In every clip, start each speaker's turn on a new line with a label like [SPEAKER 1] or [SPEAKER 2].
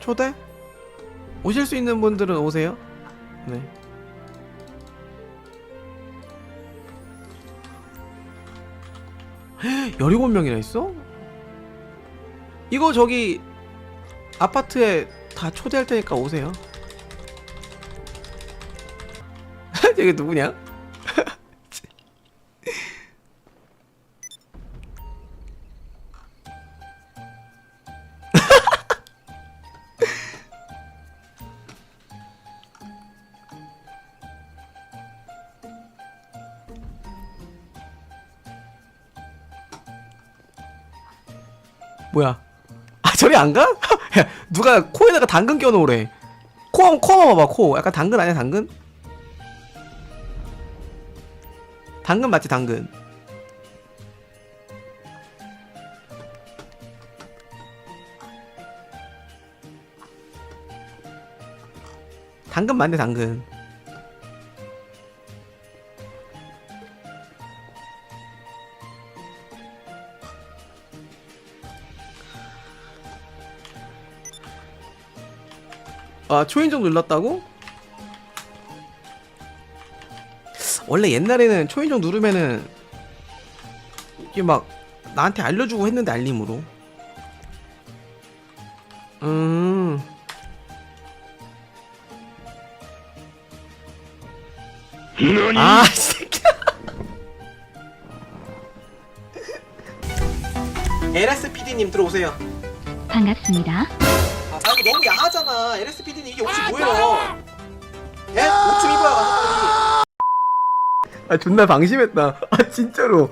[SPEAKER 1] 초대? 오실 수 있는 분들은 오세요. 네. 열일곱 명이나 있어? 이거 저기 아파트에 다 초대할 테니까 오세요. 저게 누구냐? 뭐야? 아 저리 안 가? 야, 누가 코에다가 당근 껴놓으래. 코, 코 한번 봐봐 코. 약간 당근 아니야 당근? 당근 맞지 당근? 당근 맞네 당근. 아 초인종 눌렀다고? 원래 옛날에는 초인종 누르면은 이게 막 나한테 알려주고 했는데 알림으로 음 아, 이 새끼야. LSPD님 들어오세요.
[SPEAKER 2] 반갑습니다.
[SPEAKER 1] 아, 나 이거 너무 야하잖아. LSPD님 이게 혹시 뭐예요? 예? 옷좀 입어야 가서. 아, 존나 방심했다. 아, 진짜로.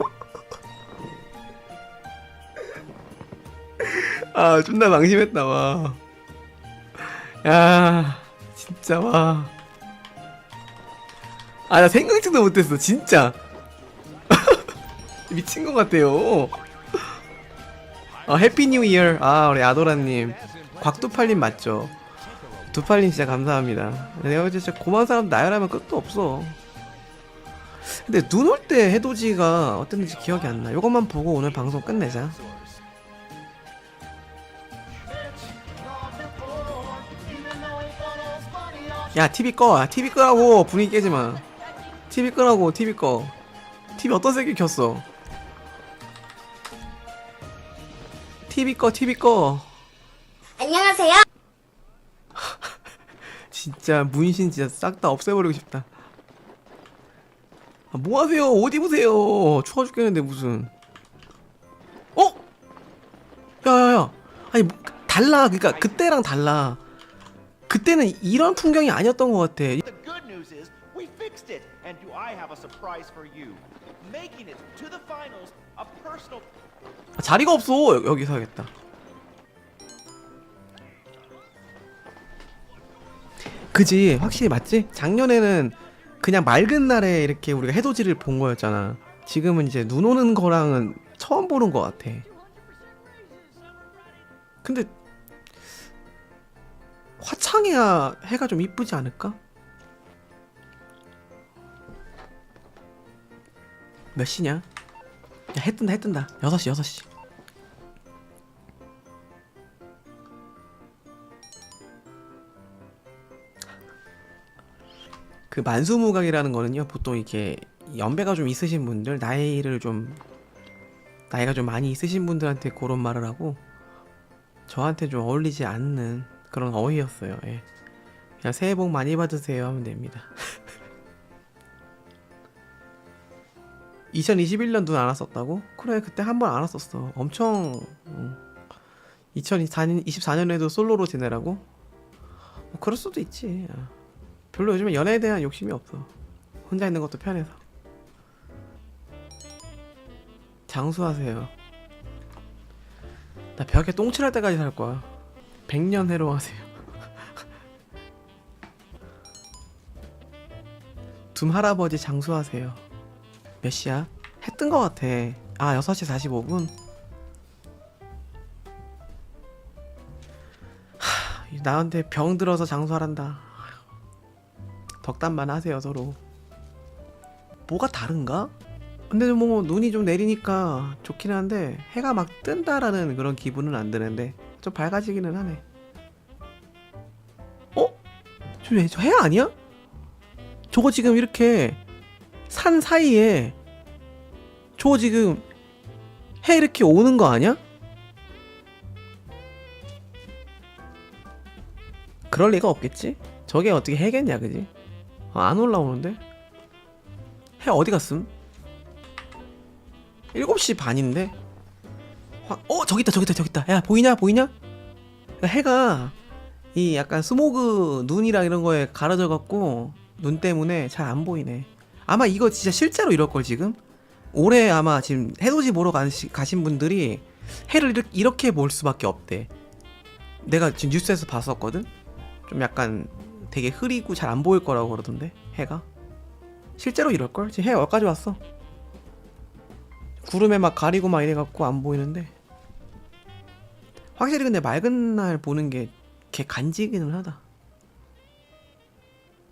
[SPEAKER 1] 아, 존나 방심했다, 와. 야, 진짜, 와. 아, 나 생각지도 못했어, 진짜. 미친 것 같아요. 아, 해피 뉴 이어. 아, 우리 아도라님. 곽두팔님 맞죠? 두팔님 진짜 감사합니다. 내가 이제 진짜 고마운 사람 나열하면 끝도 없어. 근데 눈 올 때 해돋이가 어땠는지 기억이 안 나. 요것만 보고 오늘 방송 끝내자. 야, TV 꺼. 야, TV 끄라고. 분위기 깨지 마. TV 끄라고. TV 꺼. TV 어떤 색이 켰어? TV 꺼. TV 꺼.
[SPEAKER 3] 안녕하세요.
[SPEAKER 1] 진짜 문신 진짜 싹 다 없애버리고 싶다. 아, 뭐 하세요? 옷 입으세요. 추워 죽겠는데 무슨? 어? 야야야. 아니 뭐, 달라. 그러니까 그때랑 달라. 그때는 이런 풍경이 아니었던 것 같아.
[SPEAKER 4] The good news is we fixed it, and do I have a surprise for you? Making it to the finals, a personal
[SPEAKER 1] 아, 자리가 없어. 여- 여기서 하겠다. 그지 확실히 맞지? 작년에는 그냥 맑은 날에 이렇게 우리가 해돋이를 본 거였잖아. 지금은 이제 눈 오는 거랑은 처음 보는 것 같아. 근데 화창해야 해가 좀 이쁘지 않을까? 몇 시냐? 야, 해 뜬다, 해 뜬다. 6시, 6시. 그 만수무강이라는 거는요, 보통 이렇게 연배가 좀 있으신 분들, 나이를 좀, 나이가 좀 많이 있으신 분들한테 그런 말을 하고, 저한테 좀 어울리지 않는 그런 어휘였어요. 예. 그냥 새해 복 많이 받으세요 하면 됩니다. 2021년 눈 안 왔었다고? 그래 그때 한 번 안 왔었어 엄청 음. 2024년 24년에도 솔로로 지내라고? 뭐 그럴 수도 있지 아. 별로 요즘에 연애에 대한 욕심이 없어 혼자 있는 것도 편해서 장수하세요 나 벽에 똥칠할 때까지 살 거야 100년 해로하세요 둠 할아버지 장수하세요 몇 시야? 해 뜬 거 같아. 아, 6시 45분? 하, 나한테 병 들어서 장수하란다. 덕담만 하세요, 서로. 뭐가 다른가? 근데 뭐 눈이 좀 내리니까 좋긴 한데 해가 막 뜬다라는 그런 기분은 안 드는데 좀 밝아지기는 하네. 저해 아니야? 저거 지금 이렇게 산 사이에 저거 지금 해 이렇게 오는 거 아니야? 그럴 리가 없겠지? 저게 어떻게 해겠냐 그지? 아, 안 올라오는데? 해 어디 갔음? 7시 반인데? 화- 어 저기 있다 저기 있다 저기 있다 야 보이냐 보이냐? 그러니까 해가 이 약간 스모그 눈이랑 이런 거에 가려져 갖고 눈 때문에 잘 안 보이네 아마 이거 진짜 실제로 이럴 걸 지금 올해 아마 지금 해돋이 보러 가시, 가신 분들이 해를 이렇게, 이렇게 볼 수밖에 없대 내가 지금 뉴스에서 봤었거든 좀 약간 되게 흐리고 잘 안 보일 거라고 그러던데 해가? 실제로 이럴 걸? 지금 해 어디까지 왔어. 구름에 막 가리고 막 이래갖고 안 보이는데. 확실히 근데 맑은 날 보는 게 개 간지기는 하다.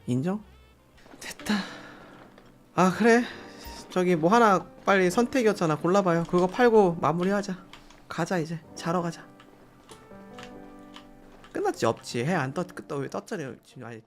[SPEAKER 1] 인정? 됐다. 아 그래. 저기 뭐 하나 빨리 선택이었잖아. 골라봐요. 그거 팔고 마무리하자. 가자 이제. 자러 가자 끝났지 없지. 해 안 떴, 떴, 왜 떴잖아요. 지금 아니